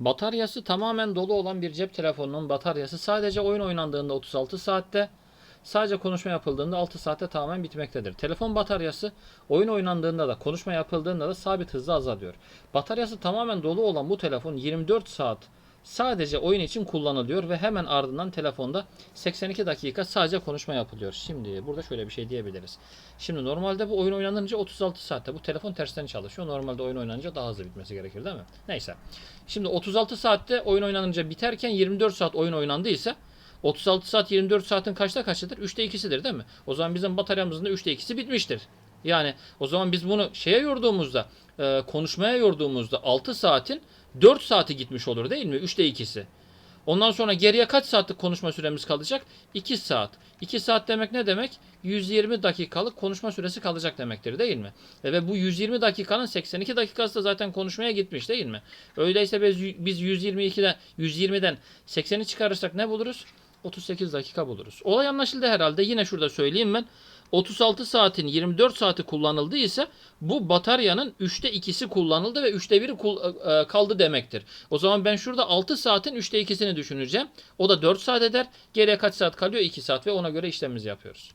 Bataryası tamamen dolu olan bir cep telefonunun bataryası sadece oyun oynandığında 36 saatte, sadece konuşma yapıldığında 6 saatte tamamen bitmektedir. Telefon bataryası oyun oynandığında da konuşma yapıldığında da sabit hızla azalıyor. Bataryası tamamen dolu olan bu telefon 24 saat sadece oyun için kullanılıyor ve hemen ardından telefonda 82 dakika sadece konuşma yapılıyor. Şimdi burada şöyle bir şey diyebiliriz. Şimdi normalde bu oyun oynanınca 36 saatte bu telefon tersten çalışıyor. Normalde oyun oynanınca daha hızlı bitmesi gerekir değil mi? Neyse. Şimdi 36 saatte oyun oynanınca biterken 24 saat oyun oynandıysa 36 saat 24 saatin kaçta kaçıdır? 3'te 2'sidir değil mi? O zaman bizim bataryamızın da 3'te 2'si bitmiştir. Yani o zaman biz bunu şeye yorduğumuzda, e, konuşmaya yorduğumuzda 6 saatin 4 saati gitmiş olur değil mi? 3'te 2'si. Ondan sonra geriye kaç saatlik konuşma süremiz kalacak? 2 saat. 2 saat demek ne demek? 120 dakikalık konuşma süresi kalacak demektir değil mi? E Ve bu 120 dakikanın 82 dakikası da zaten konuşmaya gitmiş değil mi? Öyleyse biz, biz 122'den 120'den 80'i çıkarırsak ne buluruz? 38 dakika buluruz. Olay anlaşıldı herhalde. Yine şurada söyleyeyim ben. 36 saatin 24 saati kullanıldıysa bu bataryanın 3'te 2'si kullanıldı ve 3'te 1'i kul- e, kaldı demektir. O zaman ben şurada 6 saatin 3'te 2'sini düşüneceğim. O da 4 saat eder. Geriye kaç saat kalıyor? 2 saat ve ona göre işlemimizi yapıyoruz.